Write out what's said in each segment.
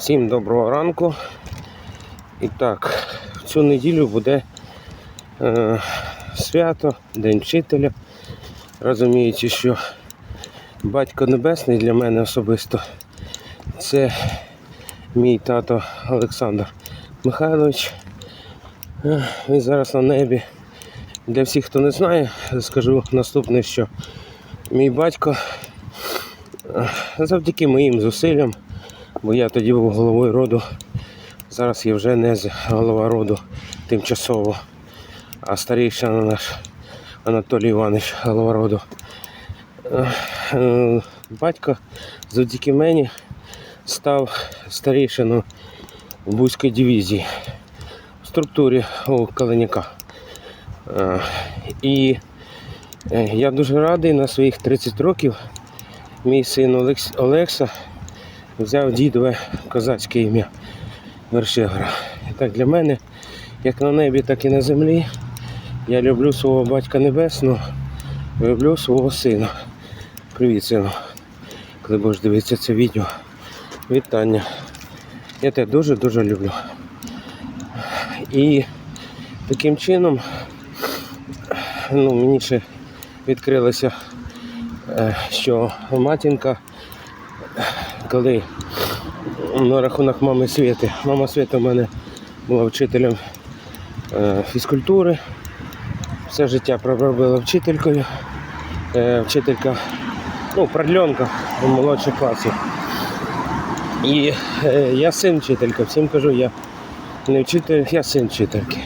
Всім доброго ранку. І так, в цю неділю буде е, свято, День вчителя. Розуміючи, що батько небесний для мене особисто це мій тато Олександр Михайлович. Е, Він зараз на небі. Для всіх, хто не знає, скажу наступне, що мій батько е, завдяки моїм зусиллям, бо я тоді був головою роду, зараз я вже не з голова роду тимчасово, а старіший наш Анатолій Іванович, голова роду. Е, Батько завдяки мені став старішиною в Бузькій дивізії в структурі у Калиняка. Е, І е, я дуже радий на своїх 30 років. Мій син Олекс... Олекса взяв дідове козацьке ім'я Вершигора. І так для мене, як на небі, так і на землі, я люблю свого батька небесного, люблю свого сина. Привіт, сину. Коли будеш дивитися це відео. Вітання. Я тебе дуже-дуже люблю. І таким чином ну, мені ще відкрилося, е, що матінка, коли на рахунок мами Світи, мама Свята в мене була вчителем е, фізкультури, все життя проробила вчителькою, Е, вчителька, ну, продленка у молодших класів. І е, я син вчителька, всім кажу, я не вчитель, я син вчительки.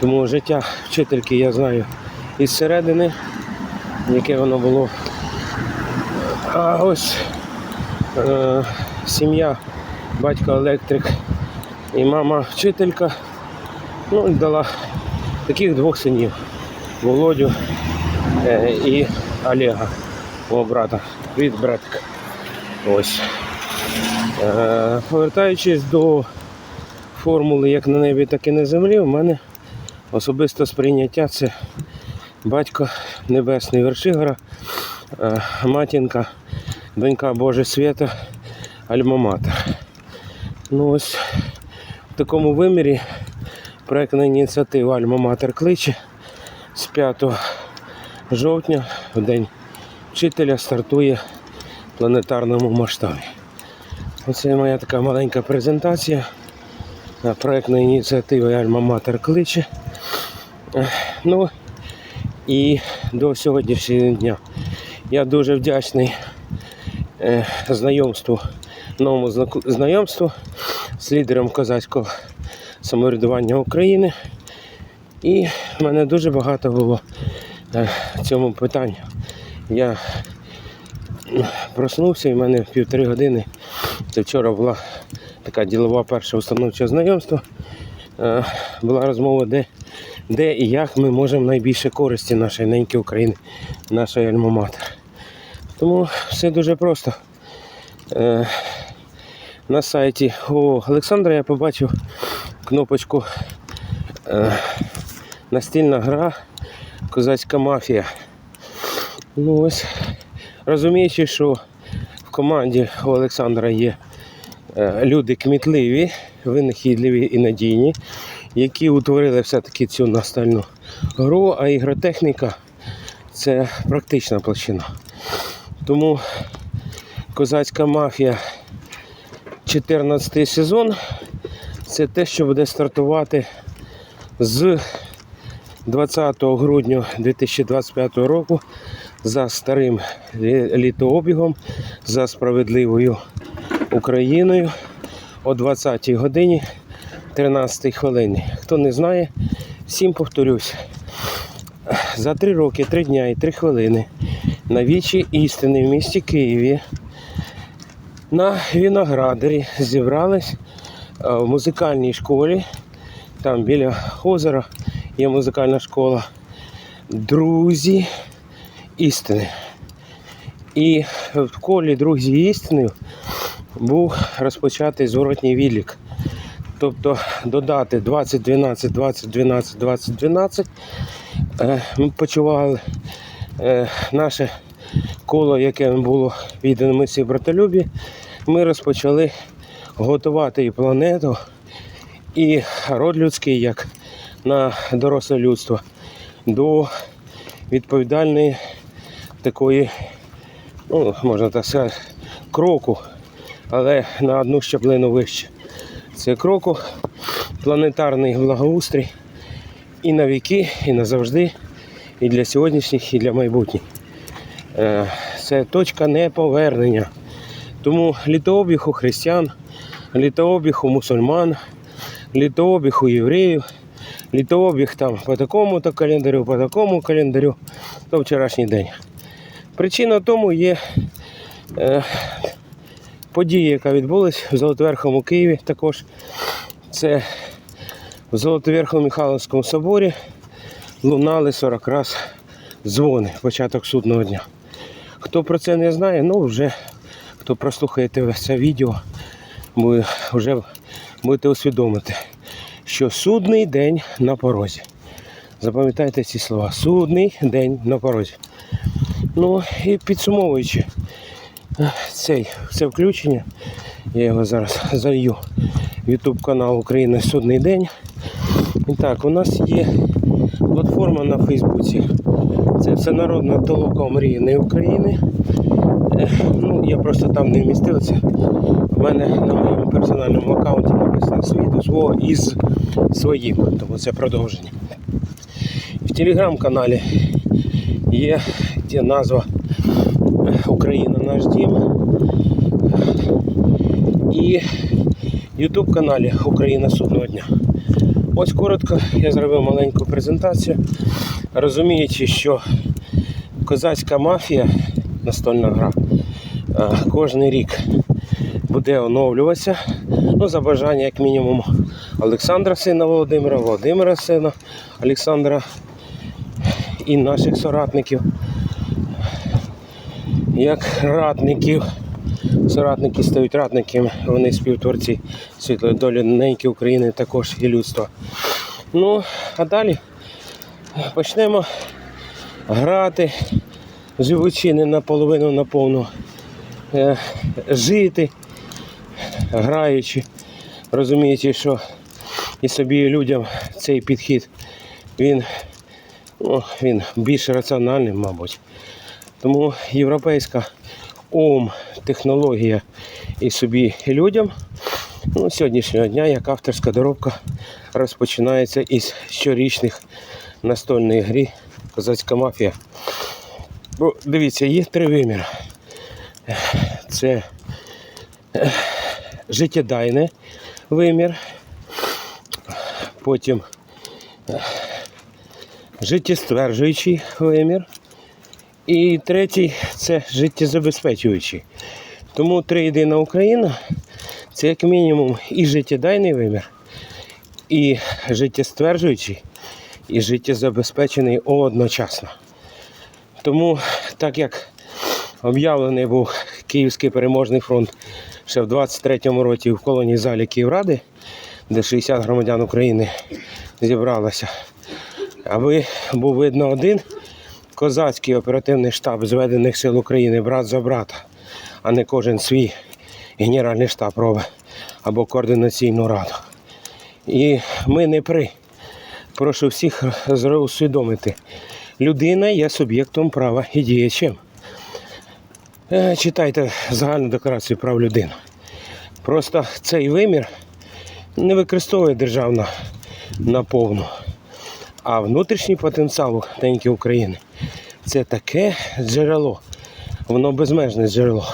Тому життя вчительки я знаю із середини, яке воно було. А ось е, сім'я, батько електрик і мама вчителька, ну дала таких двох синів Володю е, і Олега, мого брата. Привіт, братик. Ось. Е, повертаючись до формули як на небі, так і на землі, у мене особисто сприйняття це батько Небесний Вершигора, е, матінка, донька Боже Свята, Альма-Матер. Ну ось в такому вимірі проєктна ініціатива Альма-Матер кличе з 5 жовтня в день вчителя стартує в планетарному масштабі. Оце моя така маленька презентація проєктної ініціативи Альма-Матер кличе. Е, Ну і до сьогоднішнього дня я дуже вдячний знайомству, новому знайомству з лідером козацького самоврядування України. І в мене дуже багато було е, в цьому питанні. Я проснувся і в мене півтори години. Це вчора була така ділова перша установче знайомство. Е, Була розмова, де, де і як ми можемо найбільше користі нашої неньки України, нашої альма-матер. Тому все дуже просто. Е, На сайті у Олександра я побачив кнопочку е, настільна гра Козацька мафія. Ну ось, розуміючи, що в команді у Олександра є е, люди кмітливі, винахідливі і надійні, які утворили все-таки цю настальну гру, а ігротехніка це практична площина. Тому козацька мафія 14 сезон це те, що буде стартувати з 20 грудня 2025 року за старим літообігом, за справедливою Україною о 20 годині 13 хвилині. Хто не знає, всім повторюсь. За три роки, три дня і три хвилини на вічі істини в місті Києві на Віноградарі зібрались е, в музикальній школі. Там біля озера є музикальна школа. Друзі істини. І в колі друзі істини був розпочатий зворотній відлік. Тобто додати 2012, 2012, 2012. Е, Ми почували е, наше коло, яке було віддано мисії братолюбі, ми розпочали готувати і планету, і род людський, як на доросле людство, до відповідальної такої, ну, можна так сказати, кроку, але на одну щаблину вище. Це кроку, планетарний благоустрій і на віки, і назавжди, і для сьогоднішніх, і для майбутніх. Е, Це точка неповернення. Тому літообіг у християн, літообіг у мусульман, літообіг у євреїв, літообіг там по такому-то календарю, по такому календарю, то вчорашній день. Причина тому є е, подія, яка відбулась в Золотоверховому Києві також. Це в Золотоверховому Михайловському соборі лунали 40 раз дзвони, початок судного дня. Хто про це не знає, ну вже хто прослухає це відео, ви вже будете усвідомити, що судний день на порозі. Запам'ятайте ці слова. Судний день на порозі. Ну і підсумовуючи цей, це включення, я його зараз залью YouTube канал Україна Судний день. І так, у нас є платформа на Фейсбуці. Це Всенародна толока омріяної України. Е, Ну, я просто там не вмістився. У мене на моєму персональному аккаунті написано свій до свого із своїм, тому це продовження. В телеграм-каналі є є назва Україна наш дім. І YouTube каналі Україна судного дня. Ось коротко я зробив маленьку презентацію, розуміючи, що козацька мафія, настольна гра, е, кожен рік буде оновлюватися. Ну, за бажання, як мінімум, Олександра сина Володимира, Володимира сина Олександра і наших соратників. Як радників. Соратники стають радниками, вони співтворці світлої долі неньки України також і людства. Ну, а далі почнемо грати, живучи не наполовину наповну, е, жити, граючи, розуміючи, що і собі, і людям цей підхід він, ну, він більш раціональний, мабуть. Тому європейська ом технологія і собі, людям. Ну, сьогоднішнього дня як авторська доробка розпочинається із щорічних настольної гри Козацька мафія. Бо дивіться, є три виміри. Це е, життєдайний вимір, потім е, життєстверджуючий вимір. І третій це життєзабезпечуючий. Тому триєдина Україна це як мінімум і життєдайний вимір, і життєстверджуючий, і життєзабезпечений одночасно. Тому, так як об'явлений був Київський переможний фронт ще в 23-му році в колонії залі Київради, де 60 громадян України зібралося, аби був видно один козацький оперативний штаб Зведених сил України брат за брата, а не кожен свій генеральний штаб робить або координаційну раду. І ми не при. Прошу всіх усвідомити. Людина є суб'єктом права і діячем. Е, Читайте загальну декларацію прав людини. Просто цей вимір не використовує державна наповну. А внутрішній потенціал неньки України це таке джерело, воно безмежне джерело.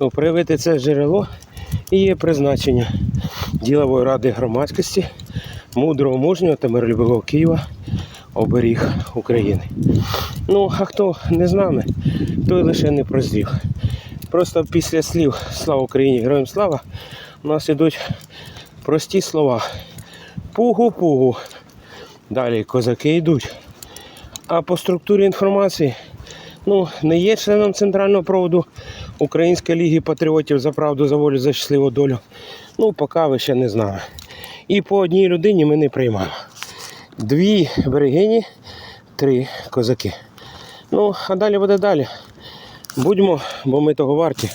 Ну, проявити це джерело і є призначення ділової ради громадськості, мудрого, мужнього та миролюбивого Києва, оберіг України. Ну, а хто не з нами, той лише не прозрів. Просто після слів Слава Україні, героям слава, у нас ідуть прості слова. Пугу-пугу. Далі козаки йдуть. А по структурі інформації, ну, не є членом центрального проводу Української ліги патріотів за правду, за волю, за щасливу долю. Ну, поки ви ще не знали. І по одній людині ми не приймаємо. Дві берегині, три козаки. Ну, а далі буде далі. Будьмо, бо ми того варті.